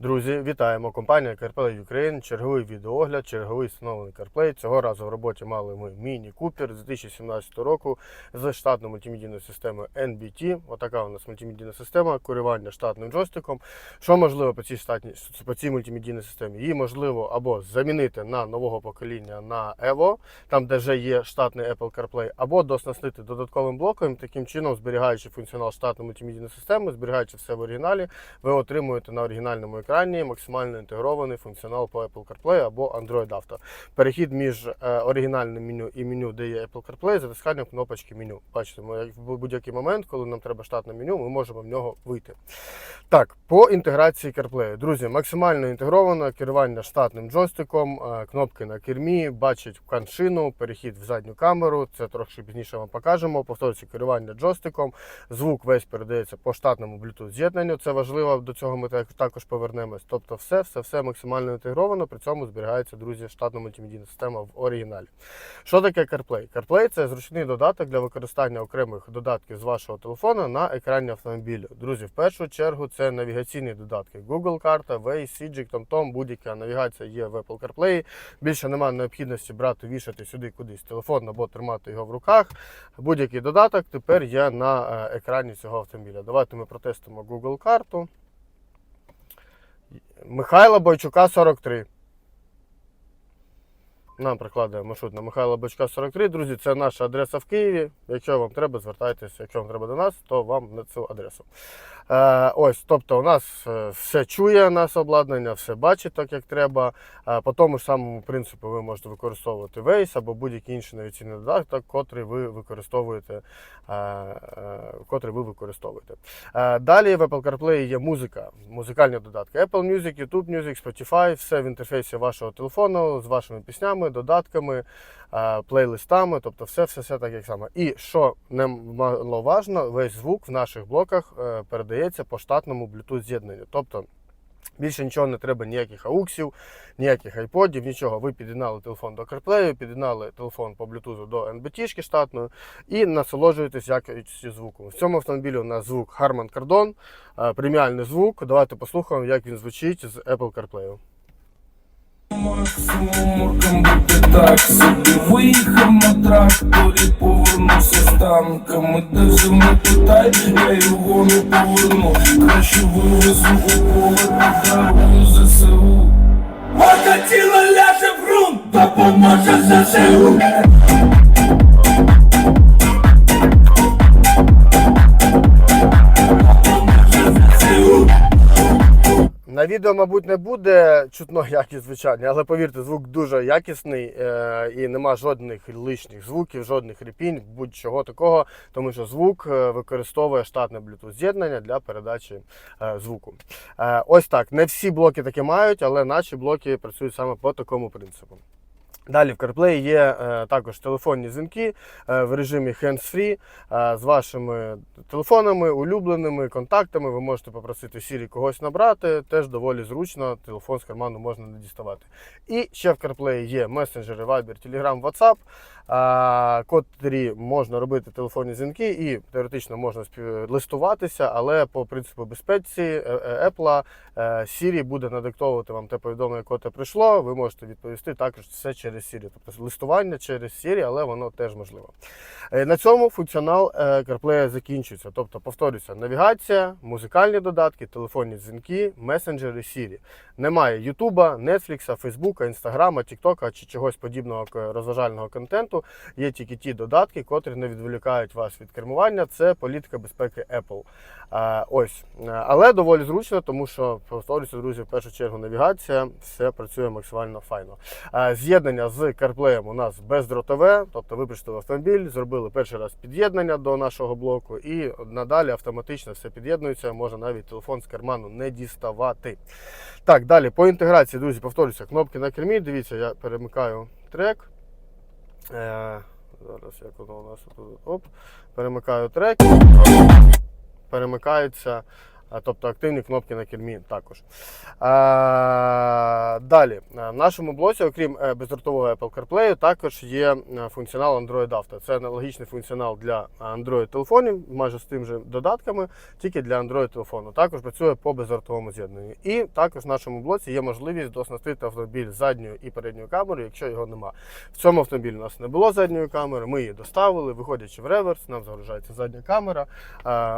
Друзі, вітаємо! Компанія CarPlay Ukraine, черговий відеоогляд, черговий встановлений CarPlay. Цього разу в роботі мали ми Міні Купер з 2017 року з штатною мультимедійною системою NBT. Отака у нас мультимедійна система, керування штатним джойстиком. Що можливо по цій штатній по цій мультимедійній системі? Її можливо або замінити на нового покоління на Evo, там де вже є штатний Apple CarPlay, або доснастити додатковим блоком, таким чином зберігаючи функціонал штатної мультимедійної системи, зберігаючи все в оригіналі, ви отримуєте на оригінальному екрані максимально інтегрований функціонал по Apple CarPlay або Android Auto. Перехід між е, оригінальним меню і меню, де є Apple CarPlay, затисканням кнопочки меню. Бачите, ми в будь-який момент, коли нам треба штатне меню, ми можемо в нього вийти. Так, по інтеграції CarPlay. Друзі, максимально інтегровано керування штатним джойстиком, е, кнопки на кермі, бачить каншину, перехід в задню камеру. Це трохи пізніше вам покажемо. Повторюється керування джойстиком. Звук весь передається по штатному Bluetooth з'єднанню. Це важливо, до цього ми так- також повернемось. Тобто, все, все, все максимально інтегровано. При цьому зберігається, друзі, штатна мультимедійна система в оригіналі. Що таке CarPlay? CarPlay це зручний додаток для використання окремих додатків з вашого телефона на екрані автомобіля. Друзі, в першу чергу це навігаційні додатки. Google карта, Waze, Sijik, TomTom, будь-яка навігація є в Apple CarPlay. Більше немає необхідності брати, вішати сюди кудись телефон або тримати його в руках. Будь-який додаток тепер є на е, екрані цього автомобіля. Давайте ми протестимо Google карту. Михайла Бойчука 43. Нам прикладаємо маршрут на Михайла Бойчука 43. Друзі, це наша адреса в Києві. Якщо вам треба, звертайтеся. Якщо вам треба до нас, то вам на цю адресу. Е, ось, тобто, у нас е, все чує нас обладнання, все бачить так, як треба. Е, по тому ж самому принципу ви можете використовувати Waze або будь-який інший навіційний додаток, котрий ви використовуєте. е, е, котрий ви використовуєте. Е, Далі в Apple CarPlay є музика, музикальні додатки. Apple Music, YouTube Music, Spotify, все в інтерфейсі вашого телефону з вашими піснями, додатками, е, плейлистами, тобто все, все, все так як саме. І що немаловажно, весь звук в наших блоках е, передається по штатному Bluetooth з'єднанню. Тобто Більше нічого не треба, ніяких ауксів, ніяких айподів, нічого. Ви під'єднали телефон до CarPlay, під'єднали телефон по Bluetooth до NBT штатної і насолоджуєтесь якістю звуку. В цьому автомобілі у нас звук Harman Kardon, е, преміальний звук. Давайте послухаємо, як він звучить з Apple CarPlay. Максимум бути так собі виїхав на тракторі, повернувся з танками, де вже не питай, я його не поверну. Краще вивезу у поле, подарую ЗСУ. Моя тіло ляже в грунт, допоможе ЗСУ. Відео, мабуть, не буде чутно якість звичайно, але повірте, звук дуже якісний е, і нема жодних лишніх звуків, жодних ріпінь, будь-чого такого, тому що звук е, використовує штатне Bluetooth з'єднання для передачі е, звуку. Ось так. Не всі блоки таке мають, але наші блоки працюють саме по такому принципу. Далі в CarPlay є е, також телефонні дзвінки е, в режимі hands-free е, з вашими телефонами, улюбленими контактами. Ви можете попросити Siri когось набрати. Теж доволі зручно. Телефон з карману можна не діставати. І ще в CarPlay є месенджери Viber, Telegram, WhatsApp, котрі можна робити телефонні дзвінки і теоретично можна листуватися, але по принципу безпеці Apple Siri буде надиктовувати вам те повідомлення, яке прийшло. Ви можете відповісти також все через Siri. Тобто листування через Siri, але воно теж можливо. Е, На цьому функціонал е, CarPlay закінчується. Тобто, повторюся, навігація, музикальні додатки, телефонні дзвінки, месенджери Siri. Немає Ютуба, Нетфлікса, Фейсбука, Інстаграма, Тіктока чи чогось подібного розважального контенту. Є тільки ті додатки, котрі не відволікають вас від кермування. Це політика безпеки Apple. Е, Ось, але доволі зручно, тому що повторюся, друзі, в першу чергу навігація, все працює максимально файно. З'єднання з CarPlay у нас бездротове, тобто ви прийшли в автомобіль, зробили перший раз під'єднання до нашого блоку, і надалі автоматично все під'єднується, можна навіть телефон з карману не діставати. Так, далі по інтеграції, друзі, повторюся, кнопки на кермі. Дивіться, я перемикаю трек. Е, зараз як воно у нас. Оп, перемикаю трек. Перемикаються а, тобто активні кнопки на кермі також. Далі, в нашому блоці, окрім е, бездротового Apple CarPlay, також є е, функціонал Android Auto. Це аналогічний функціонал для Android телефонів, майже з тим же додатками, тільки для Android телефону. Також працює по бездротовому з'єднанню. І також в нашому блоці є можливість дооснастити автомобіль задньою і передньою камерою, якщо його нема. В цьому автомобілі у нас не було задньої камери, ми її доставили, виходячи в реверс, нам загружається задня камера.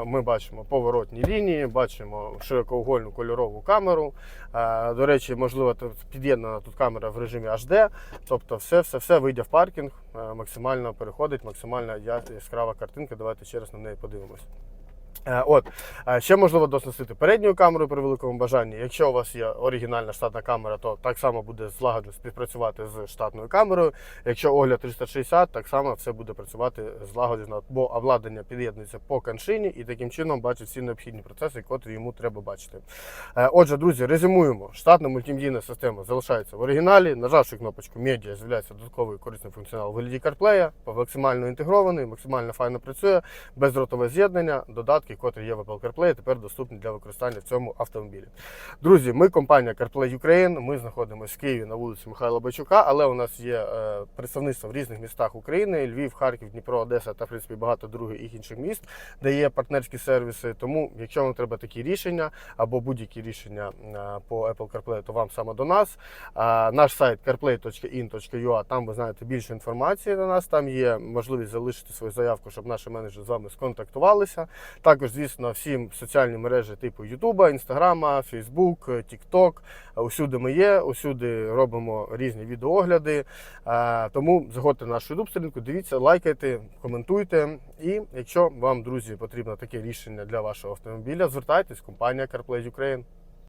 Ми бачимо поворотні лінії, бачимо широкоугольну кольорову камеру. Е, До речі, можливо, під'єднана тут камера в режимі HD. Тобто, все, все, все вийде в паркінг, е, максимально переходить, максимально яскрава картинка. Давайте ще раз на неї подивимось. Е, От Е, ще можливо доснастити передню камеру при великому бажанні. Якщо у вас є оригінальна штатна камера, то так само буде злагоджено співпрацювати з штатною камерою. Якщо огляд 360, так само все буде працювати злагоджено, бо обладнання під'єднується по каншині і таким чином бачить всі необхідні процеси, котрі йому треба бачити. Е, Отже, друзі, резюмуємо. Штатна мультимедійна система залишається в оригіналі. Нажавши кнопочку медіа, з'являється додатковий корисний функціонал в вигляді CarPlay, максимально інтегрований, максимально файно працює, бездротове з'єднання, додатки, котрі є в Apple CarPlay, тепер доступні для використання в цьому автомобілі. Друзі, ми компанія CarPlay Ukraine. Ми знаходимося в Києві на вулиці Михайла Бачука, але у нас є е, представництво в різних містах України: Львів, Харків, Дніпро, Одеса та в принципі багато других інших міст, де є партнерські сервіси. Тому, якщо вам треба такі рішення або будь-які рішення е, по Apple CarPlay, то вам саме до нас. Наш сайт carplay.in.ua, там ви знаєте більше інформації на нас. Там є можливість залишити свою заявку, щоб наші менеджери з вами сконтактувалися. Також, звісно, всі соціальні мережі типу Ютуба, Інстаграма, Фейсбук, Тікток. Усюди ми є, усюди робимо різні відеоогляди. Е, Тому заходьте на нашу YouTube сторінку, дивіться, лайкайте, коментуйте. І якщо вам, друзі, потрібно таке рішення для вашого автомобіля, звертайтесь, компанія CarPlay Ukraine.